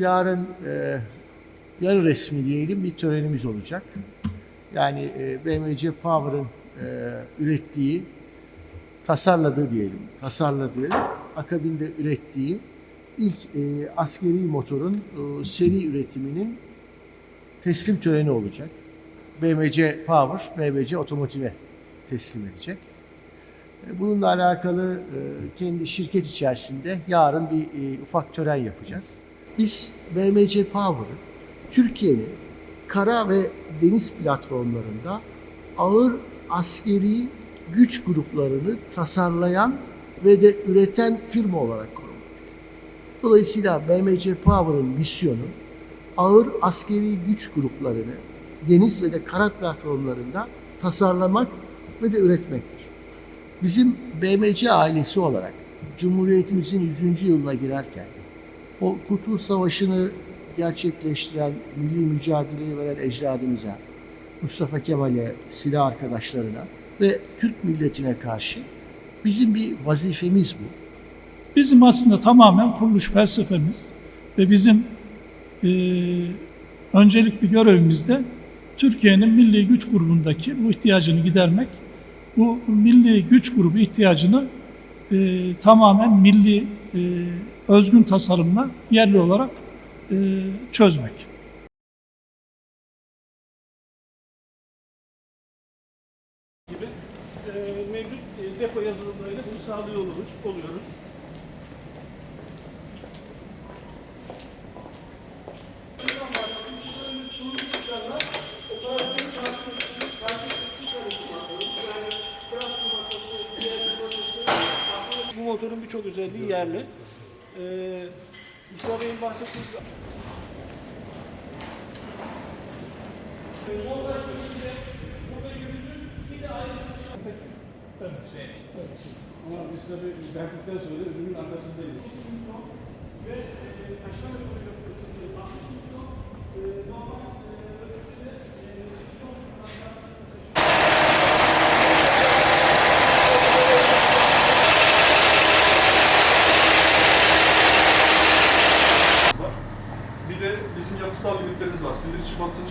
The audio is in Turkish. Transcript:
Yarın e, yarı resmi diyelim bir törenimiz olacak. Yani e, BMC Power'ın e, ürettiği, tasarladığı diyelim, tasarladığı, akabinde ürettiği ilk e, askeri motorun e, seri üretiminin teslim töreni olacak. BMC Power, BMC Otomotiv'e teslim edecek. E, Bununla alakalı e, kendi şirket içerisinde yarın bir e, ufak tören yapacağız. Biz BMC Power'ı Türkiye'nin kara ve deniz platformlarında ağır askeri güç gruplarını tasarlayan ve de üreten firma olarak konumladık. Dolayısıyla BMC Power'ın misyonu ağır askeri güç gruplarını deniz ve de kara platformlarında tasarlamak ve de üretmektir. Bizim BMC ailesi olarak Cumhuriyetimizin 100. yılına girerken o Kurtuluş Savaşı'nı gerçekleştiren, milli mücadeleyi veren ecdadımıza, Mustafa Kemal'e, silah arkadaşlarına ve Türk milletine karşı bizim bir vazifemiz bu. Bizim aslında tamamen kuruluş felsefemiz ve bizim e, öncelikli görevimiz de Türkiye'nin milli güç grubundaki bu ihtiyacını gidermek. Bu milli güç grubu ihtiyacını e, tamamen milli e, özgün tasarımla yerli olarak e, çözmek. gibi e, mevcut e, depo yazılımlarıyla bunu sağlıyor oluruz, oluyoruz. Motorun birçok özelliği yerli. Ee, Mustafa Bey'in bahsettiği Ama biz tabii verdikten sonra ürünün arkasındayız. Ve e, kaç tane proje yapıyorsunuz? 60 milyon. Normal bizim yapısal limitlerimiz var. Sivrici basınç